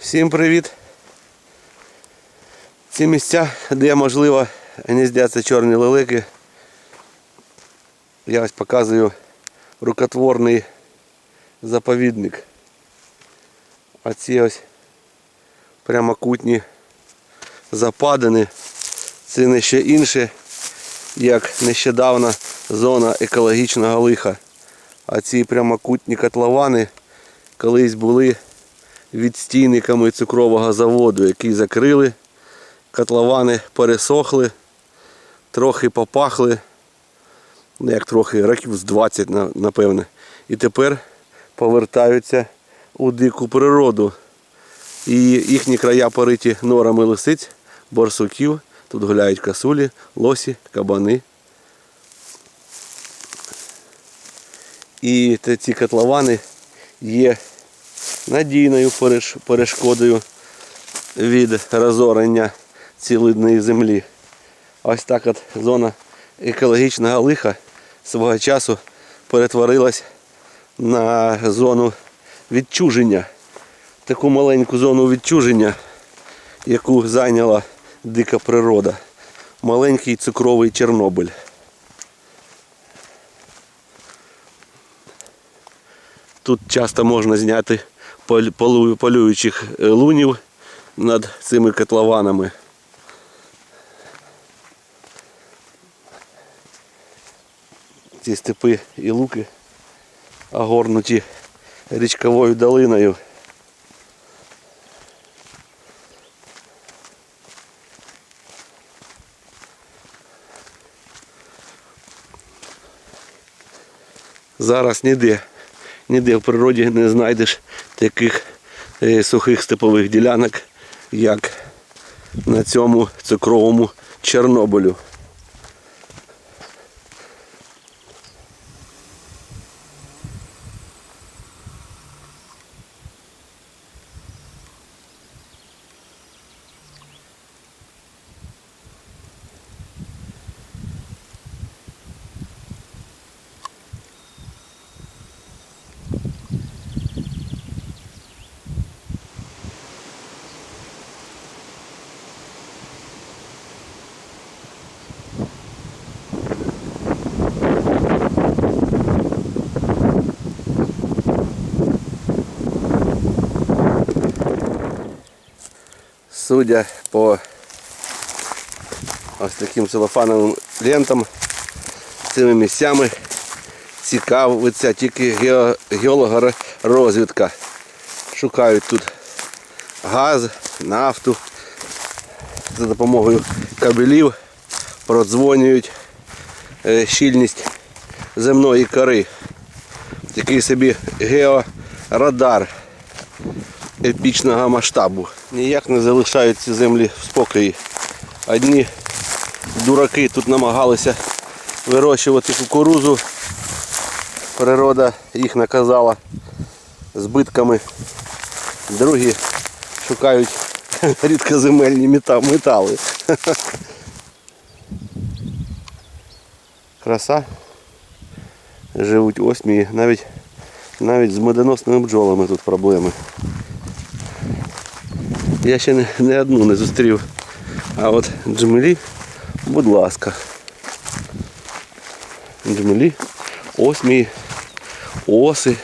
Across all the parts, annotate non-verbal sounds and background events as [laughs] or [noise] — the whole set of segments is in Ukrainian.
Всім привіт! Ці місця, де можливо гніздяться чорні лелики. Я ось показую рукотворний заповідник. А ці ось прямокутні западини. Це не ще інше, як нещодавна зона екологічного лиха. А ці прямокутні котловани колись були відстійниками цукрового заводу, який закрили. Котловани пересохли, трохи попахли, ну як трохи, років з 20, напевне. І тепер повертаються у дику природу. І їхні края пориті норами лисиць, борсуків. Тут гуляють касулі, лосі, кабани. І ці котловани є надійною перешкодою від розорення цілидної землі. Ось так от зона екологічного лиха свого часу перетворилась на зону відчуження. Таку маленьку зону відчуження, яку зайняла дика природа. Маленький цукровий Чорнобиль. Тут часто можна зняти полюючих е, лунів над цими котлованами. Ці степи і луки огорнуті річковою долиною. Зараз ніде, ніде в природі не знайдеш таких е, сухих степових ділянок, як на цьому цукровому Чорнобилю. Судя по ось таким целофановим лентам, цими місцями цікавиться тільки гео- геологорозвідка. Шукають тут газ, нафту за допомогою кабелів, продзвонюють е, щільність земної кори. Такий собі георадар епічного масштабу. Ніяк не залишають ці землі в спокої. Одні дураки тут намагалися вирощувати кукурузу. Природа їх наказала збитками. Другі шукають [laughs] рідкоземельні метали. [laughs] Краса. Живуть осьмії. Навіть, навіть з медоносними бджолами тут проблеми. Я ще не, не одну не зустрів. А от джмелі, будь ласка. Джмелі, осьмі, оси.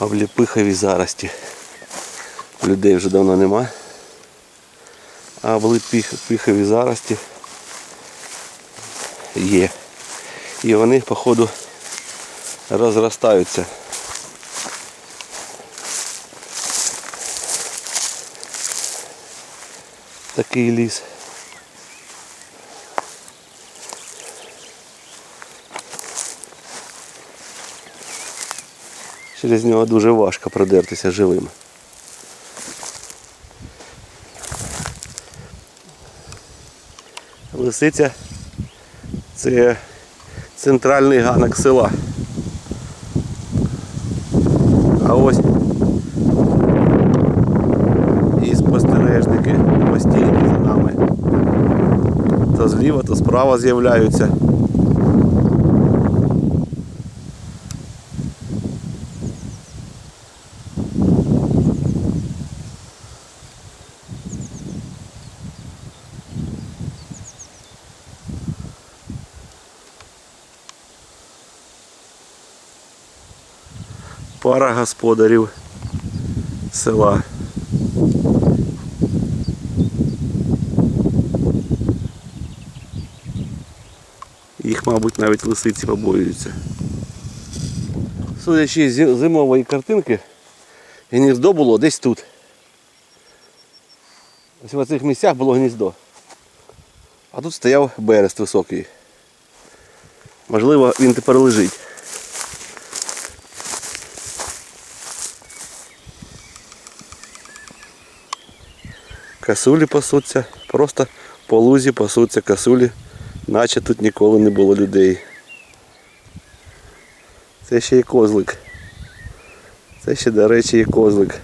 А в ліпиховій зарості людей вже давно нема. А в ліпиховій зарості є. І вони, походу, розростаються. Такий ліс. Через нього дуже важко продертися живим. Лисиця це центральний ганок села. А ось і спостережники постійні за нами. То зліва, то справа з'являються. Пара господарів села. Їх, мабуть, навіть лисиці побоюються. Судячи з зимової картинки, гніздо було десь тут. Ось в цих місцях було гніздо. А тут стояв берест високий. Можливо, він тепер лежить. Касулі пасуться, просто по лузі пасуться касулі, наче тут ніколи не було людей. Це ще є козлик. Це ще, до речі, є козлик.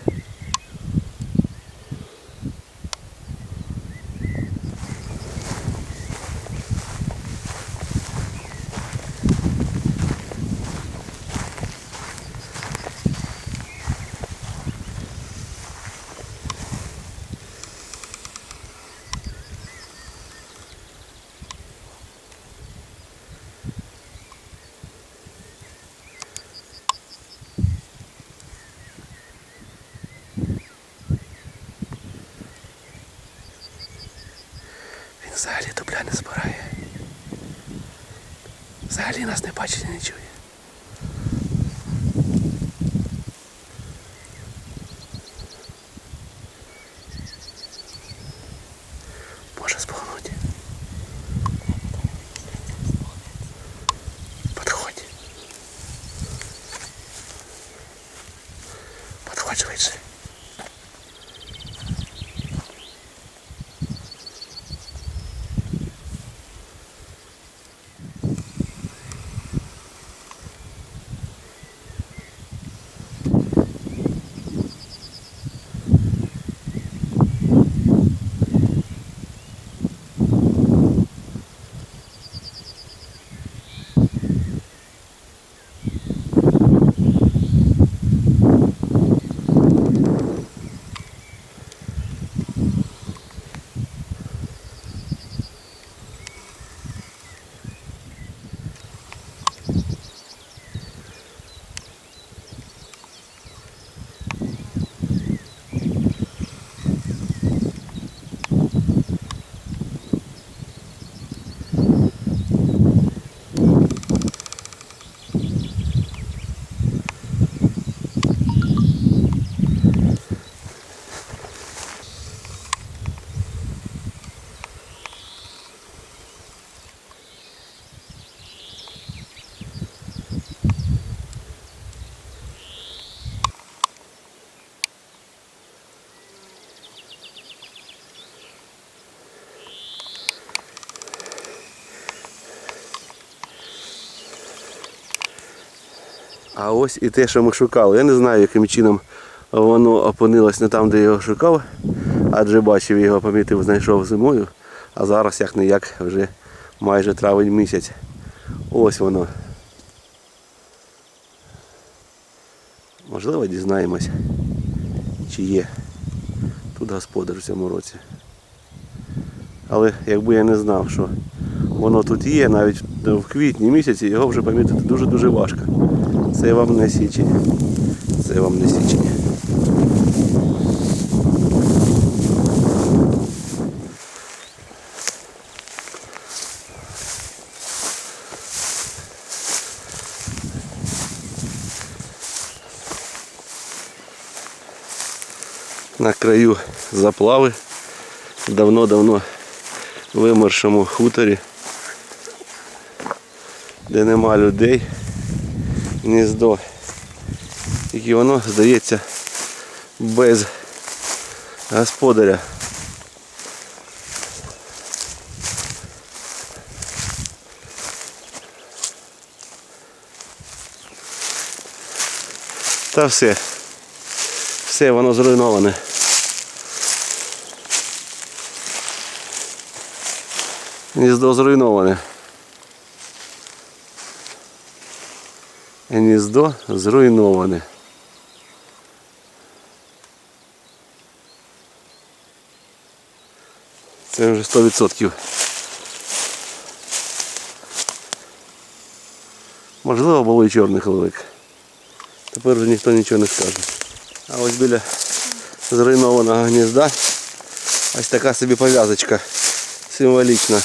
Взагалі нас не бачить і не чує. Може спугнути. Подходь. Подходь швидше. А ось і те, що ми шукали. Я не знаю, яким чином воно опинилось не там, де його шукав, адже бачив його, помітив, знайшов зимою, а зараз як не як вже майже травень місяць. Ось воно. Можливо, дізнаємось, чи є тут господар в цьому році. Але якби я не знав, що воно тут є, навіть в квітні місяці його вже помітити дуже-дуже важко. Це вам не січень. Це вам не січень. На краю заплави давно-давно вимершому хуторі, де нема людей, гніздо. І воно здається без господаря. Та все. Все, воно зруйноване. Гніздо зруйноване. Гніздо зруйноване. Це вже 100%. Можливо, було і чорних велик. Тепер вже ніхто нічого не скаже. А ось біля зруйнованого гнізда ось така собі пов'язочка символічна.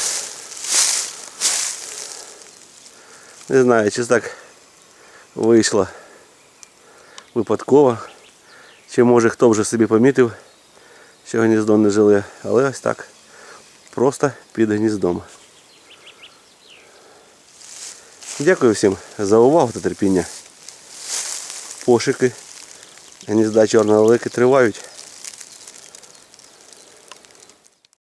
Не знаю, чи так вийшло випадково, чи може хто вже собі помітив, що гніздо не жиле, але ось так. Просто під гніздом. Дякую всім за увагу та терпіння. Пошуки гнізда чорної лики тривають.